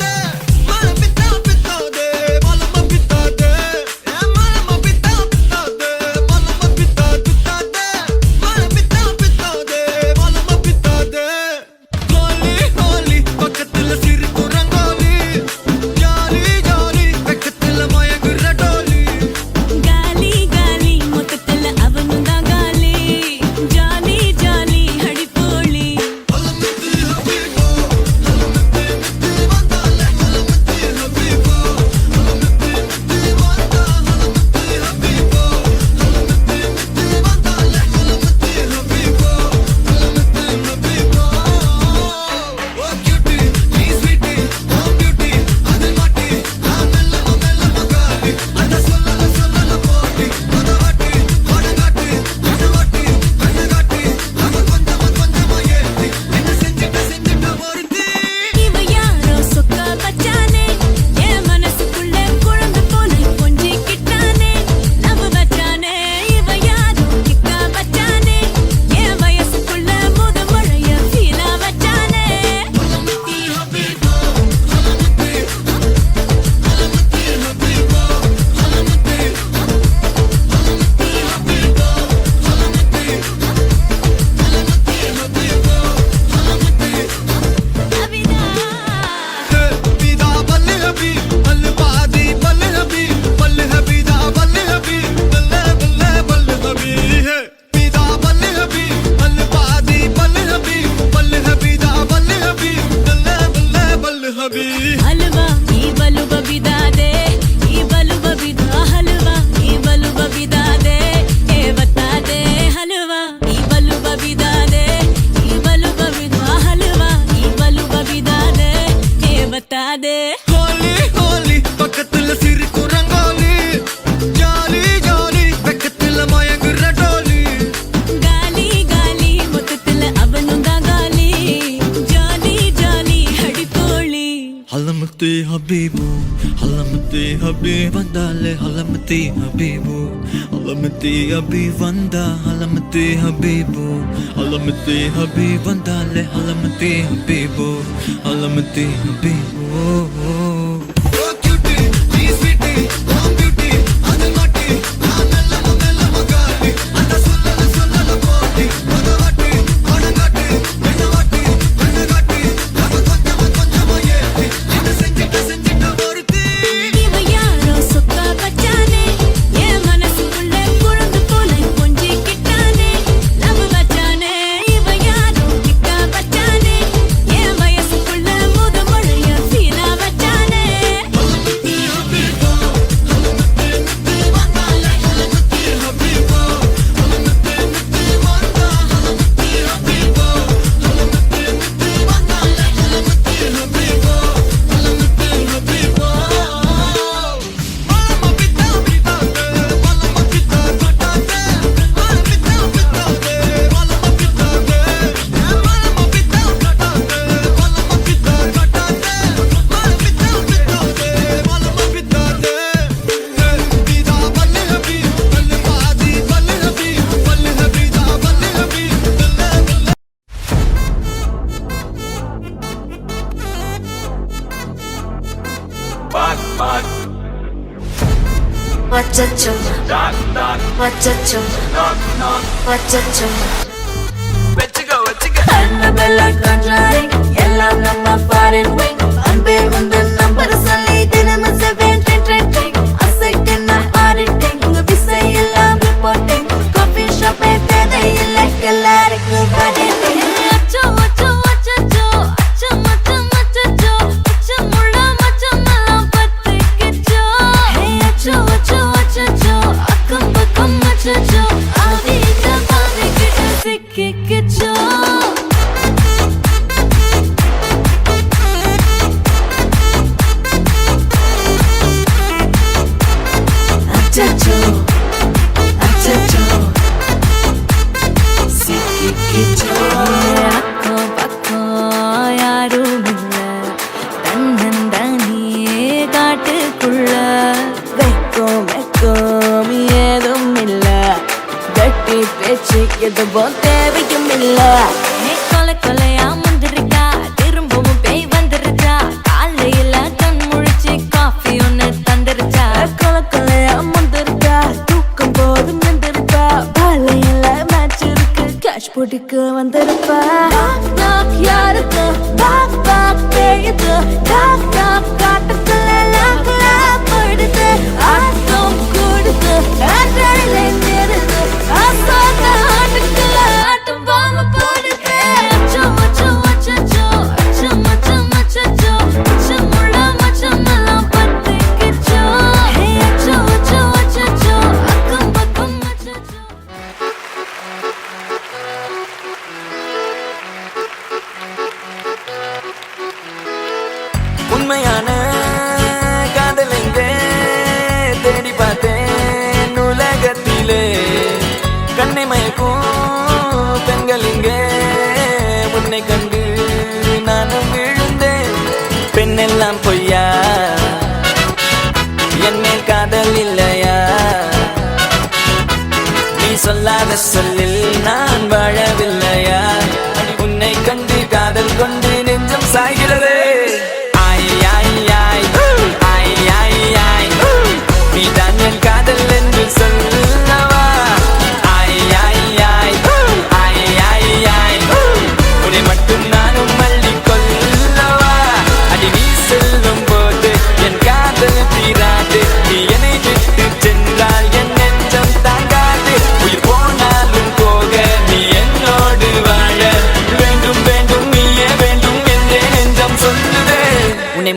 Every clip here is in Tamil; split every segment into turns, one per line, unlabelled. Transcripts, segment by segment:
Yeah. be vandale
halamati habibu halamati
habi vanda halamati habibu halamati habi
vandale halamati habibu halamati habibu determined. எதுவும் தேவையும் இல்ல
கொலை கொலையா முந்திருக்கா? திரும்பவும் பேய் வந்துருச்சா காலையில கண் முழிச்சு காஃபி ஒன்னு தந்துருச்சா?
கொல கொலையா முந்திருக்கா? தூக்கம் போதும் நின்றிருப்பா. பாலையில மேட்ச் இருக்கு. கேஷ் போட்டுக்கு வந்திருப்பா. யாருக்கு? பேயுது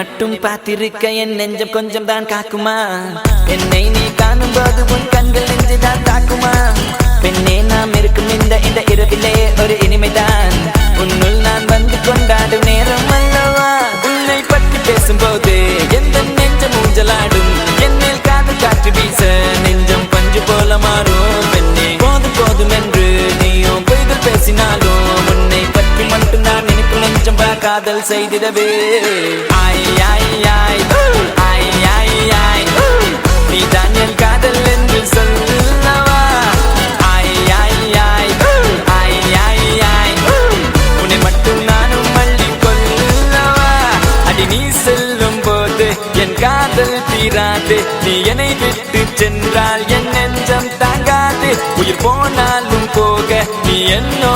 மட்டும் பார்த்திருக்க என் நெஞ்சம் கொஞ்சம் தான் காக்குமா? என்னை நீ காணும் போது உன் கண்கள் நெஞ்சு தான் தாக்குமா? பெண்ணே நாம் இருக்கும் இந்த இந்த இரவிலே ஒரு இனிமைதான். உன்னுள் நான் வந்து கொண்டாடும் நேரம் அல்லவா? உன்னை பற்றி பேசும்போது எந்த நெஞ்சம் ஊஞ்சலாடும்? என்னில் காதல் காற்று வீச நெஞ்சம் பஞ்சு போல மாறும். பெண்ணே போதும் போதும் என்று நீயும் பொய்கள் பேசினாலும் உன்னை பற்றி மட்டும் நான் நினைப்பு நெஞ்சம் காதல் செய்திடவே. தீராது நீ என்னை விட்டு சென்றால் என் நெஞ்சம் தாங்காது. உயிர் போனாலும் போக நீ என்னோ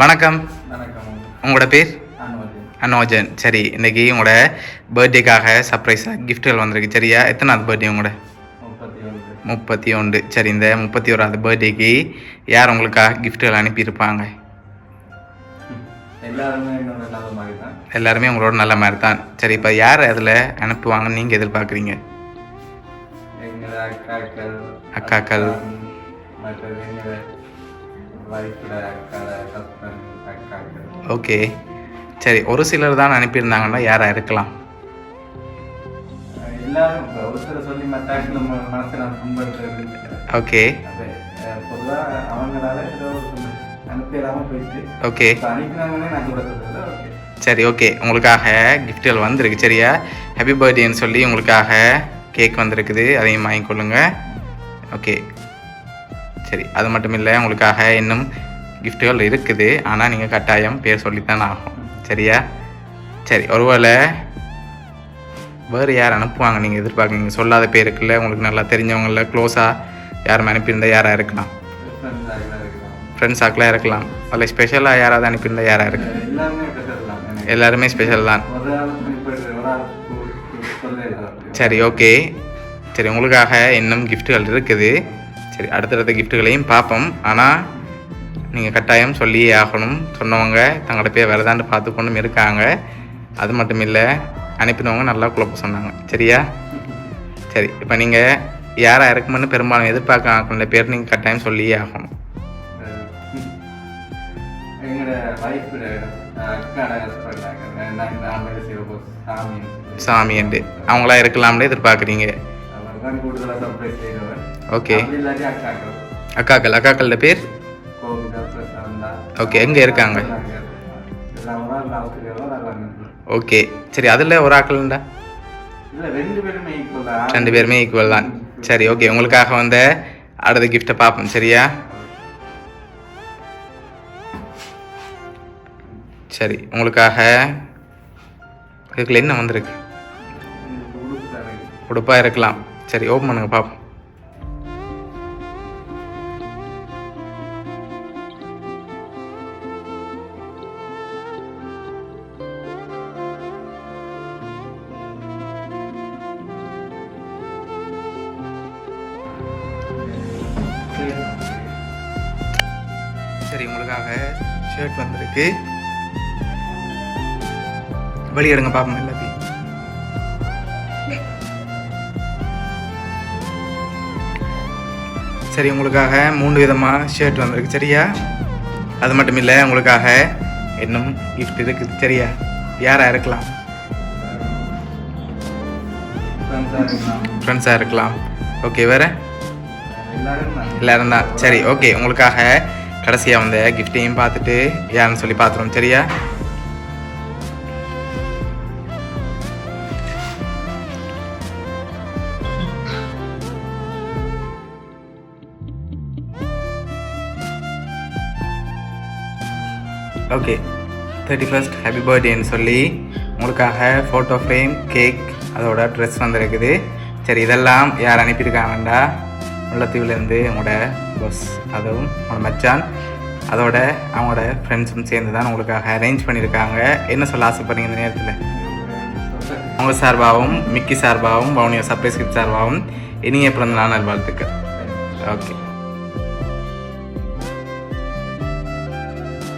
வணக்கம். உங்களோட பேர்? அனோஜன் சரி இன்னைக்கு உங்களோட பர்த்டேக்காக சர்ப்ரைஸாக கிஃப்ட்டுகள் வந்திருக்கு. சரியா? எத்தனாவது பர்த்டே உங்களோட?
முப்பத்தி ஒன்று.
சரி இந்த முப்பத்தி ஓராவது பர்த்டேக்கு யார் உங்களுக்காக கிஃப்ட்டுகள் அனுப்பியிருப்பாங்க?
எல்லாருமே
உங்களோட நல்ல மாதிரி தான். சரி இப்போ யார் அதில் அனுப்புவாங்கன்னு நீங்கள் எதிர்பார்க்குறீங்க?
அக்காக்கள்
ஓகே. சரி ஒரு சிலர் தான் அனுப்பியிருந்தாங்கன்னா யாராக இருக்கலாம்? ஓகே. ஓகே. சரி ஓகே. உங்களுக்காக கிஃப்ட்டுகள் வந்திருக்கு. சரியா? ஹாப்பி பர்த்டேன்னு சொல்லி உங்களுக்காக கேக் வந்திருக்குது. அதையும் வாங்கிக்கொள்ளுங்க ஓகே. சரி அது மட்டும் இல்லை உங்களுக்காக இன்னும் கிஃப்ட்டுகள் இருக்குது. ஆனால் நீங்கள் கட்டாயம் பேர் சொல்லித்தான் ஆகும் சரியா? சரி ஒருவேளை வேறு யார் அனுப்புவாங்க? நீங்கள் எதிர்பார்க்குறீங்க சொல்லாத பேருக்குள்ள உங்களுக்கு நல்லா தெரிஞ்சவங்கள க்ளோஸாக யாரும் அனுப்பியிருந்தால் யாராக இருக்கலாம்?
ஃப்ரெண்ட்ஸ் ஆகலாம் இருக்கலாம்.
அதில் ஸ்பெஷலாக யாராவது அனுப்பியிருந்தால் யாராக இருக்கு
எல்லாருமே
ஸ்பெஷல் தான். சரி ஓகே சரி உங்களுக்காக இன்னும் கிஃப்ட்டுகள் இருக்குது. சரி அடுத்தடுத்த கிஃப்ட்டுகளையும் பார்ப்போம். ஆனால் நீங்கள் கட்டாயம் சொல்லியே ஆகணும். சொன்னவங்க தங்களோட பேர் வரதான்னு பார்த்து கொண்டும் இருக்காங்க. அது மட்டும் இல்லை அனுப்பினவங்க நல்லா குழப்பம் சொன்னாங்க. சரியா? சரி இப்போ நீங்கள் யாராக இருக்குமென்னு பெரும்பாலும் எதிர்பார்க்க பேர் நீங்கள் கட்டாயம் சொல்லியே ஆகணும்.
சாமி
என்று அவங்களா இருக்கலாம்னு எதிர்பார்க்குறீங்க. ஓகே
அக்காக்கள்.
அக்காக்கள். அக்காக்களோட பேர்? ஓகே எங்கே இருக்காங்க? ஓகே சரி அதில் ஒரு ஆக்கள்ண்டா
ரெண்டு பேருமே ஈக்குவல்
தான். சரி ஓகே உங்களுக்காக வந்த அடுத்த கிஃப்ட்டை பார்ப்போம். சரியா? சரி உங்களுக்காக இதுக்குள்ள என்ன வந்திருக்கு? உடுப்பாக இருக்கலாம். சரி ஓப்பன் பண்ணுங்க பார்ப்போம். உங்களுக்காக ஷர்ட் வந்திருக்கு. வெளியே எடுங்க பார்ப்போம் எல்லாத்தையும். சரி உங்களுக்காக மூணு விதமாக ஷர்ட் வந்திருக்கு சரியா? அது மட்டும் இல்லை உங்களுக்காக இன்னும் கிஃப்ட் இருக்குது சரியா? யாராக இருக்கலாம்? ஃப்ரெண்ட்ஸாக இருக்கலாம். ஓகே வேறு?
எல்லாரும் தான்.
சரி ஓகே உங்களுக்காக கடைசியாக வந்த கிஃப்டையும் பார்த்துட்டு யாருன்னு சொல்லி பார்த்துருவோம் சரியா? ஓகே தேர்ட்டி ஃபஸ்ட் ஹாப்பி பர்த்டேன்னு சொல்லி உங்களுக்காக ஃபோட்டோ ஃப்ரேம் கேக் அதோட ட்ரெஸ் வந்திருக்குது. சரி இதெல்லாம் யார் அனுப்பியிருக்காங்கண்டா முல்லைத்தீவுலேருந்து உங்களோட பஸ் அதுவும் உங்களோட மச்சான். அதோட அவங்களோட ஃப்ரெண்ட்ஸும் சேர்ந்து தான் உங்களுக்காக அரேஞ்ச் பண்ணியிருக்காங்க. என்ன சொல்ல ஆசைப்படுறீங்க இந்த நேரத்தில்? அவங்க சார்பாகவும் மிக்கி சார்பாகவும் பவுனியோ சர்ப்ரைஸ் கிட் சார்பாகவும் இனிய பிறந்த நாள் நல்வாழ்த்துக்கள். ஓகே